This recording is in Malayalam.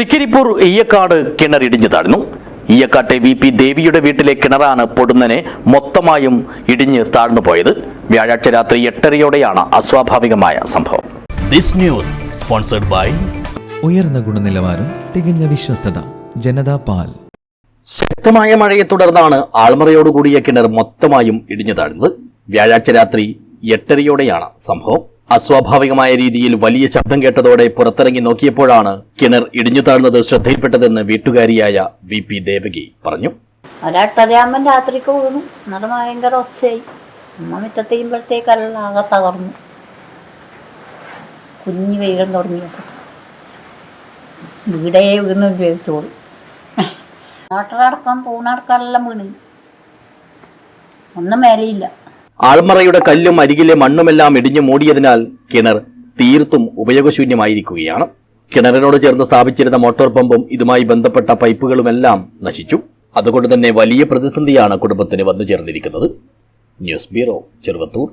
തൃക്കരിപ്പൂർ ഈയക്കാട് കിണർ ഇടിഞ്ഞു താഴ്ന്നു ഈയക്കാട്ടെ വി പി ദേവിയുടെ വീട്ടിലെ കിണറാണ് പൊടുന്നനെ മൊത്തമായും ഇടിഞ്ഞ് താഴ്ന്നു പോയത്. വ്യാഴാഴ്ച രാത്രി എട്ടരയോടെയാണ് അസ്വാഭാവികമായ സംഭവം. ദിസ് ന്യൂസ് സ്പോൺസർഡ് ബൈ ഉയർന്ന ഗുണനിലവാരം തികഞ്ഞ വിശ്വസ്തത ജനതാ പാൽ. ശക്തമായ മഴയെ തുടർന്നാണ് ആൾമറയോടുകൂടിയ കിണർ മൊത്തമായും ഇടിഞ്ഞു താഴ്ന്നത് വ്യാഴാഴ്ച രാത്രി എട്ടരയോടെയാണ് സംഭവം. അസ്വാഭാവികമായ രീതിയിൽ വലിയ ശബ്ദം കേട്ടതോടെ പുറത്തിറങ്ങി നോക്കിയപ്പോഴാണ് കിണർ ഇടിഞ്ഞു താഴ്ന്നത് ശ്രദ്ധയിൽപ്പെട്ടതെന്ന് വീട്ടുകാരിയായ വി പി ദേവകി പറഞ്ഞു. ഒരെട്ടരയാകുമ്പം രാത്രിക്ക് വീണു. എന്നിട്ട് ഭയങ്കര ഒച്ചയായി. അമ്മ മുറ്റത്ത് ചെയ്യുമ്പോഴത്തേക്കെല്ലാം ആകെ തകർന്നു. കുഞ്ഞു വെയിലും തുടങ്ങിയപ്പോൾ വീടേ വീണ് ഉപയോഗിച്ചോളൂ മോട്ടറടക്കം തൂണടക്കം എല്ലാം വീണ്. ഒന്നും മേലെയില്ല. ആൾമറയുടെ കല്ലും അരികിലെ മണ്ണുമെല്ലാം ഇടിഞ്ഞു മൂടിയതിനാൽ കിണർ തീർത്തും ഉപയോഗശൂന്യമായിരിക്കുകയാണ്. കിണറിനോട് ചേർന്ന് സ്ഥാപിച്ചിരുന്ന മോട്ടോർ പമ്പും ഇതുമായി ബന്ധപ്പെട്ട പൈപ്പുകളുമെല്ലാം നശിച്ചു. അതുകൊണ്ട് തന്നെ വലിയ പ്രതിസന്ധിയാണ് കുടുംബത്തിന് വന്നു ചേർന്നിരിക്കുന്നത് ന്യൂസ് ബ്യൂറോ ചെറുവത്തൂർ.